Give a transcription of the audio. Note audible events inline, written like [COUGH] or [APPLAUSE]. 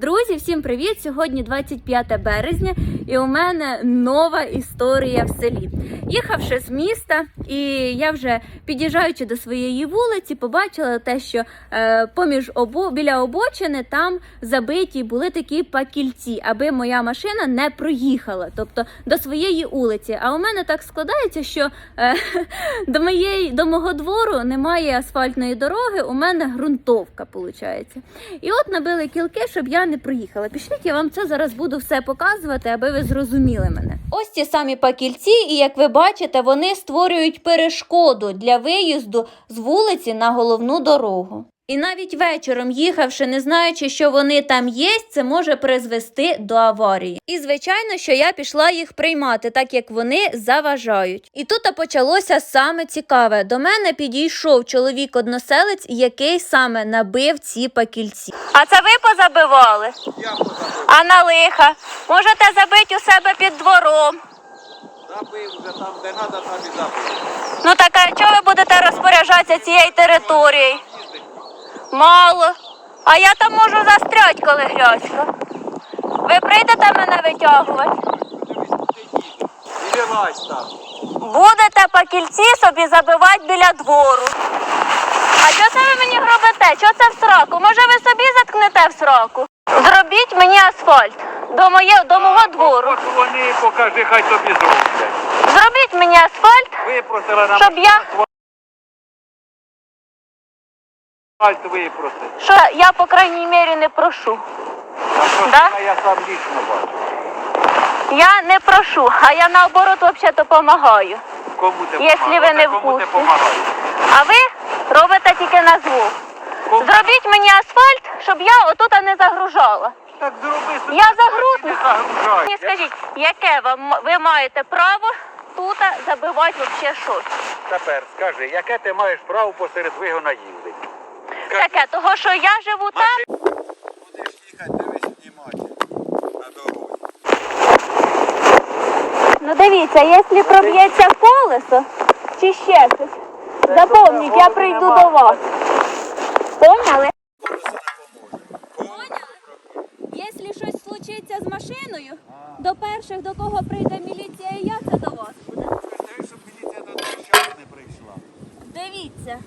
Друзі, всім привіт! Сьогодні 25 березня, і у мене нова історія в селі. Їхавши з міста, і я вже під'їжджаючи до своєї вулиці, побачила те, що е, поміж обо біля обочини там забиті були такі пакільці, аби моя машина не проїхала, тобто до своєї вулиці. А у мене так складається, що е, [LAUGHS] до моєї до мого двору немає асфальтної дороги. У мене ґрунтовка, виходить. І от набили кілки, щоб я не проїхала. Пішліть, я вам це зараз буду все показувати, аби ви зрозуміли мене. Ось ці самі пакільці, і як ви бачите, вони створюють перешкоду для виїзду з вулиці на головну дорогу. І навіть вечором, їхавши, не знаючи, що вони там є, це може призвести до аварії. І звичайно, що я пішла їх приймати, так як вони заважають. І тут почалося саме цікаве. До мене підійшов чоловік-односелець, який саме набив ці пакільці. А це ви позабивали? Я позабив. А на лиха? Можете забити у себе під двором. Забив вже там, де треба, там і забив. Ну так а чого ви будете розпоряджатися цією територією? Мало. А я там можу застрять, коли грязько. Ви прийдете мене витягувати? Вилазь там. Будете пакільці собі забивати біля двору. А що це ви мені робите? Що це в сраку? Може ви собі заткнете в сраку? Зробіть мені асфальт до, моє, до мого двору. От вони, покажи, хай тобі зроблять. Зробіть мені асфальт, Випросила нам. щоб я, Асфальт випроси. що я по крайній мірі не прошу. А я сам лічно бачу. Я не прошу, а я наоборот взагалі допомагаю. Кому ти Якщо ви не в Кому ти курсі. помагаєш? А ви робите тільки на звук. Кому? Зробіть мені асфальт, щоб я отут не загружала. Так зроби собі. Я. Не загружай. Мені скажіть, яке вам ви маєте право тут забивати взагалі щось? Тепер скажи, яке ти маєш право посеред вигона їздити? Таке, того що я живу там. Будеш їхати, дивись внимательно. На дорогу. Ну дивіться, якщо проб'ється колесо чи ще щось, запомніть, я прийду до вас. Поняли? Поняли? Якщо щось случиться з машиною, до перших, до кого прийде міліція